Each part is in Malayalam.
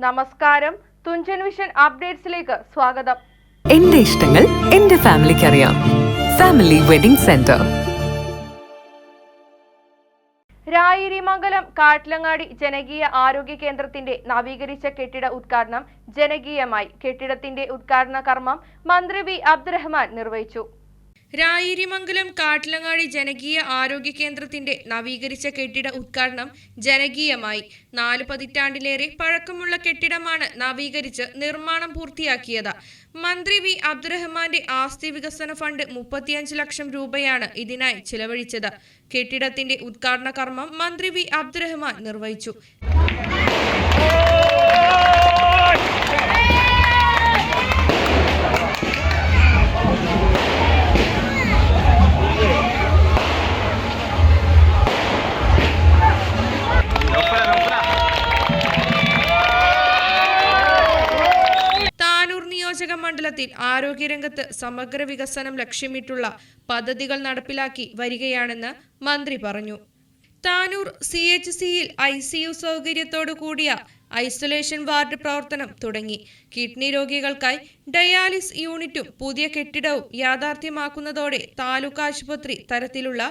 നമസ്കാരം. തുഞ്ചൻ വിഷൻ അപ്ഡേറ്റ്സിലേക്ക് സ്വാഗതം. എന്റെ ഇഷ്ടങ്ങൾ എന്റെ ഫാമിലിക്ക് അറിയാം. Family wedding centre. Rayirimangalam Kattilangadi ജനകീയ ആരോഗ്യ കേന്ദ്രത്തിന്റെ നവീകരിച്ച കെട്ടിട ഉദ്ഘാടനം ജനകീയമായി. കെട്ടിടത്തിന്റെ ഉദ്ഘാടന കർമ്മം മന്ത്രി വി അബ്ദുറഹ്മാൻ നിർവഹിച്ചു. രായിരിമംഗലം കാട്ടിലങ്ങാടി ജനകീയ ആരോഗ്യ കേന്ദ്രത്തിന്റെ നവീകരിച്ച കെട്ടിട ഉദ്ഘാടനം ജനകീയമായി. നാല് പതിറ്റാണ്ടിലേറെ പഴക്കമുള്ള കെട്ടിടമാണ് നവീകരിച്ച് നിർമ്മാണം പൂർത്തിയാക്കിയത്. മന്ത്രി വി. അബ്ദുറഹ്മാന്റെ ആസ്തി വികസന ഫണ്ട് മുപ്പത്തിയഞ്ച് ലക്ഷം രൂപയാണ് ഇതിനായി ചിലവഴിച്ചത്. കെട്ടിടത്തിന്റെ ഉദ്ഘാടന കർമ്മം മന്ത്രി വി. അബ്ദുറഹ്മാൻ നിർവഹിച്ചു. മണ്ഡലത്തിൽ ആരോഗ്യരംഗത്ത് സമഗ്ര വികസനം ലക്ഷ്യമിട്ടുള്ള പദ്ധതികൾ നടപ്പിലാക്കി വരികയാണെന്ന് മന്ത്രി പറഞ്ഞു. താനൂർ സി എച്ച് സിയിൽ ഐ സി യു സൗകര്യത്തോടു കൂടിയ ഐസൊലേഷൻ വാർഡ് പ്രവർത്തനം തുടങ്ങി. കിഡ്നി രോഗികൾക്കായി ഡയാലിസ് യൂണിറ്റും പുതിയ കെട്ടിടവും യാഥാർത്ഥ്യമാക്കുന്നതോടെ താലൂക്ക് ആശുപത്രി തരത്തിലുള്ള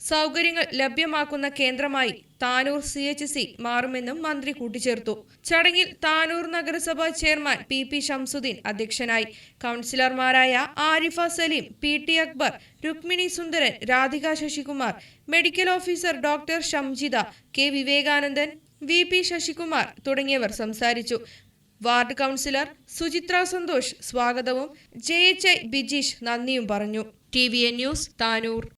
സൗകര്യങ്ങൾ ലഭ്യമാക്കുന്ന കേന്ദ്രമായി താനൂർ സി എച്ച് സി മാറുമെന്നും മന്ത്രി കൂട്ടിച്ചേർത്തു. ചടങ്ങിൽ താനൂർ നഗരസഭ ചെയർമാൻ പി പി ഷംസുദ്ദീൻ അധ്യക്ഷനായി. കൗൺസിലർമാരായ Arifa Salim P T Akbar Rukmini Sundaran Radhika Sasikumar medical officer doctor Shamjitha K Vivekanandan V P Sasikumar തുടങ്ങിയവർ സംസാരിച്ചു. വാർഡ് കൗൺസിലർ സുചിത്ര സന്തോഷ് സ്വാഗതവും ജെ എച്ച് ഐ ബിജീഷ് നന്ദിയും പറഞ്ഞു. T V N news Tanur.